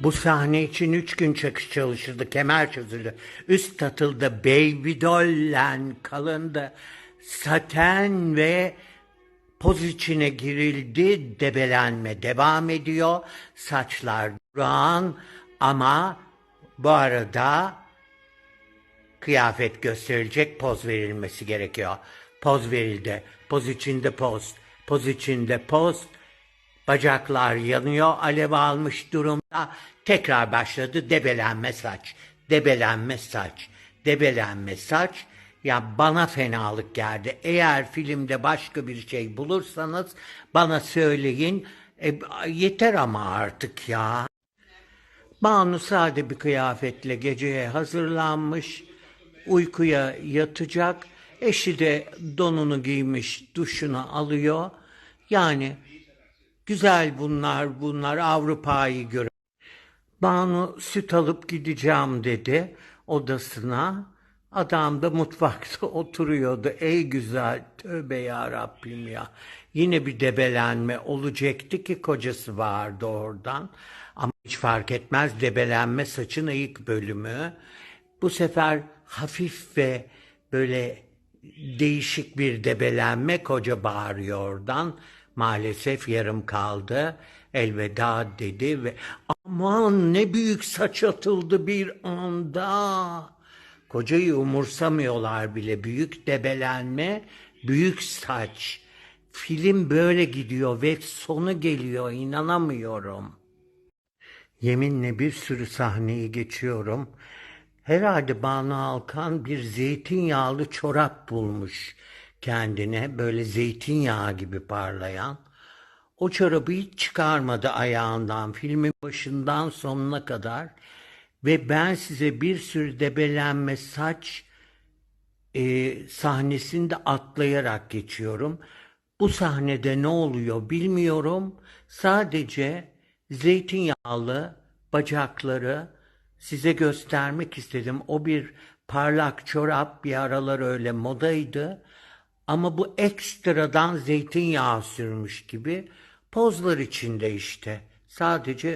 Bu sahne için üç gün çakış çalışıldı, kemer çözüldü. Üst tatıldı, baby dollen kalındı. Saten ve poz içine girildi, debelenme devam ediyor. Saçlar durağan ama bu arada kıyafet gösterilecek, poz verilmesi gerekiyor. Poz verildi, poz içinde poz, poz içinde poz. Bacaklar yanıyor, alev almış durumda. Tekrar başladı debelenme saç, debelenme saç, debelenme saç. Ya bana fenalık geldi. Eğer filmde başka bir şey bulursanız bana söyleyin. E, yeter ama artık ya. Banu sade bir kıyafetle geceye hazırlanmış, uykuya yatacak. Eşi de donunu giymiş, duşunu alıyor. Yani güzel bunlar, bunlar Avrupa'yı göre. Banu süt alıp gideceğim dedi odasına. Adam da mutfakta oturuyordu. Ey güzel tövbe ya Rabbim ya. Yine bir debelenme olacaktı ki kocası vardı oradan. Ama hiç fark etmez debelenme saçın ilk bölümü. Bu sefer hafif ve böyle değişik bir debelenme koca bağırıyor oradan. Maalesef yarım kaldı. Elveda dedi ve aman ne büyük saç atıldı bir anda. Kocayı umursamıyorlar bile. Büyük debelenme, büyük saç. Film böyle gidiyor ve sonu geliyor. inanamıyorum. Yeminle bir sürü sahneyi geçiyorum. Herhalde Banu Alkan bir zeytinyağlı çorap bulmuş kendine. Böyle zeytinyağı gibi parlayan. O çorabı hiç çıkarmadı ayağından filmin başından sonuna kadar. Ve ben size bir sürü debelenme saç e, sahnesinde atlayarak geçiyorum. Bu sahnede ne oluyor bilmiyorum. Sadece zeytinyağlı bacakları size göstermek istedim. O bir parlak çorap bir aralar öyle modaydı. Ama bu ekstradan zeytinyağı sürmüş gibi pozlar içinde işte. Sadece